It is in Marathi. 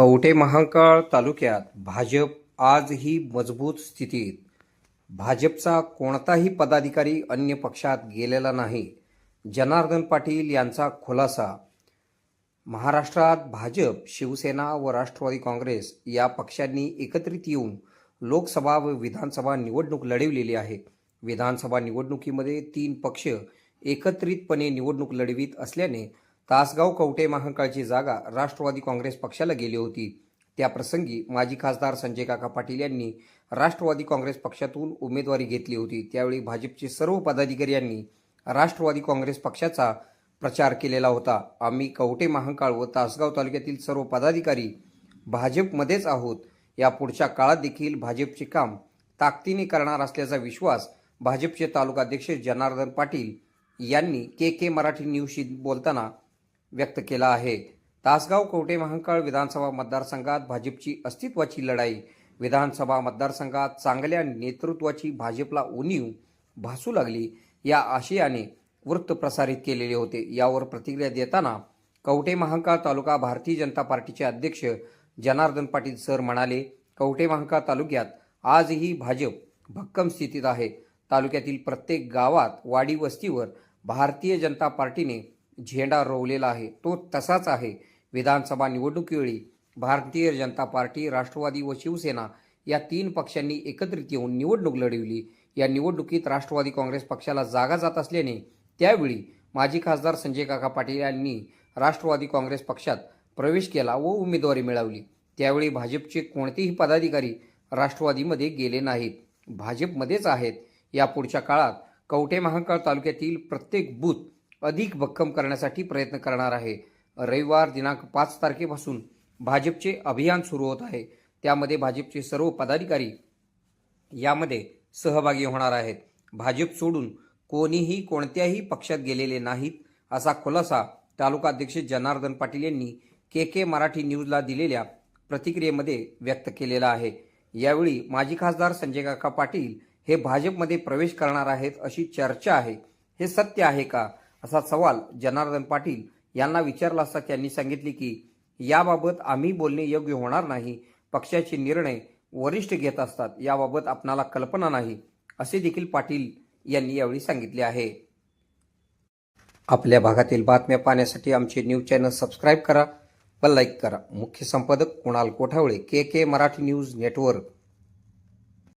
कवठे महांकाळ तालुक्यात भाजप आजही मजबूत स्थितीत. भाजपचा कोणताही पदाधिकारी अन्य पक्षात गेलेला नाही. जनार्दन पाटील यांचा खुलासा. महाराष्ट्रात भाजप शिवसेना व राष्ट्रवादी काँग्रेस या पक्षांनी एकत्रित येऊन लोकसभा व विधानसभा निवडणूक लढविलेली आहे. विधानसभा निवडणुकीमध्ये तीन पक्ष एकत्रितपणे निवडणूक लढवित असल्याने तासगाव कवटे महांकाळची जागा राष्ट्रवादी काँग्रेस पक्षाला गेली होती. त्याप्रसंगी माजी खासदार संजय काका पाटील यांनी राष्ट्रवादी काँग्रेस पक्षातून उमेदवारी घेतली होती. त्यावेळी भाजपचे सर्व पदाधिकारी यांनी राष्ट्रवादी काँग्रेस पक्षाचा प्रचार केलेला होता. आम्ही कवटे महांकाळ व तासगाव तालुक्यातील सर्व पदाधिकारी भाजपमध्येच आहोत. या पुढच्या काळात देखील भाजपचे काम ताकदीने करणार असल्याचा विश्वास भाजपचे तालुकाध्यक्ष जनार्दन पाटील यांनी के के मराठी न्यूजशी बोलताना व्यक्त केला आहे. तासगाव कवठे महांकाळ विधानसभा मतदारसंघात भाजपची अस्तित्वाची लढाई. विधानसभा मतदारसंघात चांगल्या नेतृत्वाची भाजपला उणीव भासू लागली या आशयाने वृत्त प्रसारित केलेले होते. यावर प्रतिक्रिया देताना कवटे महांकाळ तालुका भारतीय जनता पार्टीचे अध्यक्ष जनार्दन पाटील सर म्हणाले कवटे महांकाळ तालुक्यात आजही भाजप भक्कम स्थितीत आहे. तालुक्यातील प्रत्येक गावात वाडी वस्तीवर भारतीय जनता पार्टीने झेंडा रोवलेला आहे. तो तसाच आहे. विधानसभा निवडणुकीवेळी भारतीय जनता पार्टी राष्ट्रवादी व शिवसेना या तीन पक्षांनी एकत्रित येऊन निवडणूक लढवली. या निवडणुकीत राष्ट्रवादी काँग्रेस पक्षाला जागा जात असल्याने त्यावेळी माजी खासदार संजय काका पाटील यांनी राष्ट्रवादी काँग्रेस पक्षात प्रवेश केला व उमेदवारी मिळवली. त्यावेळी भाजपचे कोणतेही पदाधिकारी राष्ट्रवादीमध्ये गेले नाहीत. भाजपमध्येच आहेत. या पुढच्या काळात कवठे महांकाळ तालुक्यातील प्रत्येक बूथ अधिक भक्कम करण्यासाठी प्रयत्न करणार आहे. रविवार दिनांक पाच तारखेपासून भाजपचे अभियान सुरू होत आहे. त्यामध्ये भाजपचे सर्व पदाधिकारी यामध्ये सहभागी होणार आहेत. भाजप सोडून कोणीही कोणत्याही पक्षात गेलेले नाहीत असा खुलासा तालुका अध्यक्ष जनार्दन पाटील यांनी के के मराठी न्यूजला दिलेल्या प्रतिक्रियेमध्ये व्यक्त केलेला आहे. यावेळी माजी खासदार संजय काका पाटील हे भाजपमध्ये प्रवेश करणार आहेत अशी चर्चा आहे. हे सत्य आहे का? असा सवाल जनार्दन पाटील यांना विचारला असता त्यांनी सांगितले की याबाबत आम्ही बोलणे योग्य होणार नाही. पक्षाचे निर्णय वरिष्ठ घेत असतात. याबाबत आपणाला कल्पना नाही. असे देखील पाटील यांनी यावेळी सांगितले आहे. आपल्या भागातील बातम्या पाहण्यासाठी आमचे न्यूज चॅनल सबस्क्राईब करा व लाईक करा. मुख्य संपादक Kunal Kothawale K K Marathi news network.